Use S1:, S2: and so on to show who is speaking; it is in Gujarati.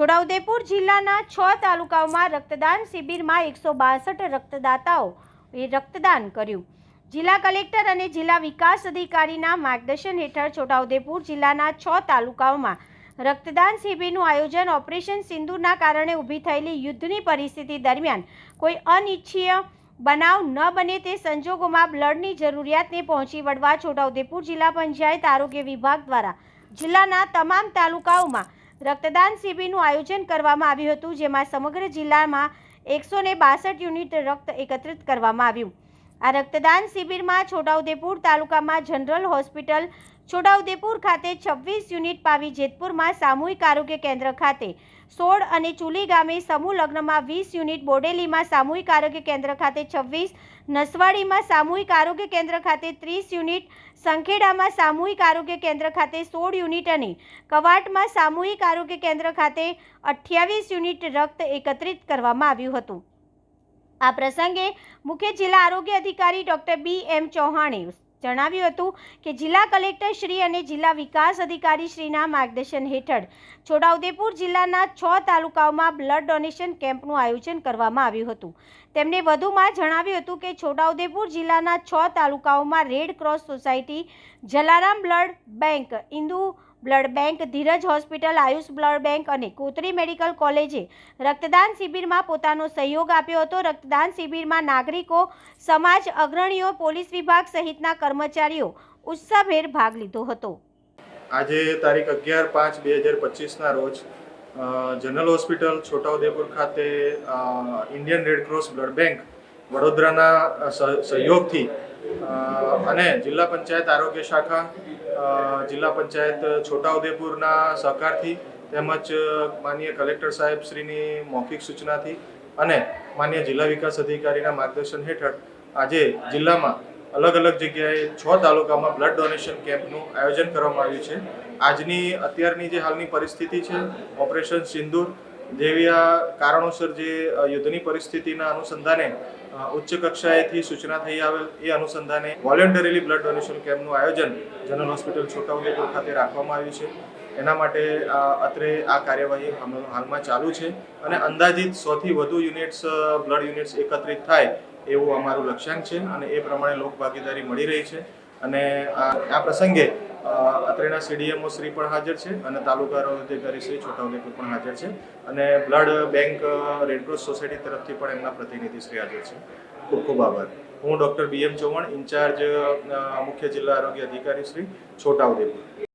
S1: છોટાઉદેપુર જિલ્લાના છ તાલુકાઓમાં રક્તદાન શિબિરમાં એકસો બાસઠ રક્તદાતાઓએ રક્તદાન કર્યું. જિલ્લા કલેક્ટર અને જિલ્લા વિકાસ અધિકારીના માર્ગદર્શન હેઠળ છોટાઉદેપુર જિલ્લાના છ તાલુકાઓમાં રક્તદાન શિબિરનું આયોજન ઓપરેશન સિંધુના કારણે ઊભી થયેલી યુદ્ધની પરિસ્થિતિ દરમિયાન કોઈ અનિચ્છીય બનાવ ન બને તે સંજોગોમાં બ્લડની જરૂરિયાતને પહોંચી વળવા છોટાઉદેપુર જિલ્લા પંચાયત આરોગ્ય વિભાગ દ્વારા જિલ્લાના તમામ તાલુકાઓમાં રક્તદાન શિબિરનું આયોજન કરવામાં આવ્યું હતું, જેમાં સમગ્ર જિલ્લામાં એકસો ને બાસઠ યુનિટ રક્ત એકત્રિત કરવામાં આવ્યું. આ રક્તદાન શિબિરમાં છોટાઉદેપુર તાલુકામાં જનરલ હોસ્પિટલ છોટાઉદેપુર ખાતે છવ્વીસ યુનિટ પાવી જેતપુરમાં સામૂહિક આરોગ્ય કેન્દ્ર ખાતે સોળ અને ચુલી ગામે સમૂહ લગ્નમાં વીસ યુનિટ બોડેલીમાં સામૂહિક આરોગ્ય કેન્દ્ર ખાતે છવ્વીસ, નસવાડીમાં સામૂહિક આરોગ્ય કેન્દ્ર ખાતે ત્રીસ યુનિટ, સંખેડામાં સામૂહિક આરોગ્ય કેન્દ્ર ખાતે સોળ યુનિટ અને કવાટમાં સામૂહિક આરોગ્ય કેન્દ્ર ખાતે અઠ્યાવીસ યુનિટ રક્ત એકત્રિત કરવામાં આવ્યું હતું. આ પ્રસંગે મુખ્ય જિલ્લા આરોગ્ય અધિકારી ડોક્ટર બી એમ ચૌહાણે જણાવ્યું હતું કે જિલ્લા કલેક્ટર શ્રી અને જિલ્લા વિકાસ અધિકારી શ્રીના માર્ગદર્શન હેઠળ છોટાઉદેપુર જિલ્લાના છ તાલુકાઓમાં બ્લડ ડોનેશન કેમ્પનું આયોજન કરવામાં આવ્યું હતું. તેમણે વધુમાં જણાવ્યું હતું કે છોટાઉદેપુર જિલ્લાના છ તાલુકાઓમાં red cross society, Jalaram blood bank, Indu blood bank, Dhiraj hospital, Ayush blood bank અને કોતરી મેડિકલ કોલેજે રક્તદાન શિબિરમાં પોતાનો સહયોગ આપ્યો હતો. રક્તદાન શિબિરમાં નાગરિકો, સમાજ અગ્રણીઓ, પોલીસ વિભાગ સહિતના કર્મચારીઓ ઉત્સાહભેર ભાગ લીધો હતો.
S2: આજે તારીખ અગિયાર પાંચ બે હજાર પચીસના રોજ જનરલ હોસ્પિટલ છોટાઉદેપુર ખાતે ઇન્ડિયન રેડ બ્લડ બેંક વડોદરાના સહ- સહયોગથી અને જિલ્લા પંચાયત આરોગ્ય શાખા જિલ્લા પંચાયત છોટાઉદેપુરના સહકારથી તેમજ માનીય કલેક્ટર સાહેબ શ્રીની મૌખિક સૂચનાથી અને માન્ય જિલ્લા વિકાસ અધિકારીના માર્ગદર્શન હેઠળ આજે જિલ્લામાં અલગ અલગ જગ્યાએ છ તાલુકામાં બ્લડ ડોનેશન કેમ્પનું આયોજન કરવામાં આવ્યું છે. આજની, અત્યારની જે હાલની પરિસ્થિતિ છે, ઓપરેશન સિંદૂર જેવી આ કારણોસર જે યુદ્ધની પરિસ્થિતિના અનુસંધાને ઉચ્ચ કક્ષાએથી સૂચના થઈ આવેલ એ અનુસંધાને વોલેન્ટરીલી બ્લડ ડોનેશન કેમ્પનું આયોજન જનરલ હોસ્પિટલ છોટાઉદેપુર ખાતે રાખવામાં આવ્યું છે. એના માટે અત્રે આ કાર્યવાહી હાલ- હાલમાં ચાલુ છે અને અંદાજિત સોથી વધુ યુનિટ્સ બ્લડ યુનિટ્સ એકત્રિત થાય એવું અમારું લક્ષ્યાંક છે અને એ પ્રમાણે લોક ભાગીદારી મળી રહી છે. અને આ પ્રસંગે અત્રેના સીડીએમઓ શ્રી પણ હાજર છે અને તાલુકા અધિકારી શ્રી છોટાઉદેપુર પણ હાજર છે. અને બ્લડ બેંક રેડક્રોસ સોસાયટી તરફથી પણ એમના પ્રતિનિધિ શ્રી હાજર છે. ખૂબ ખૂબ આભાર. હું doctor B M Chauhan incharge મુખ્ય જિલ્લા આરોગ્ય અધિકારી શ્રી છોટાઉદેપુર.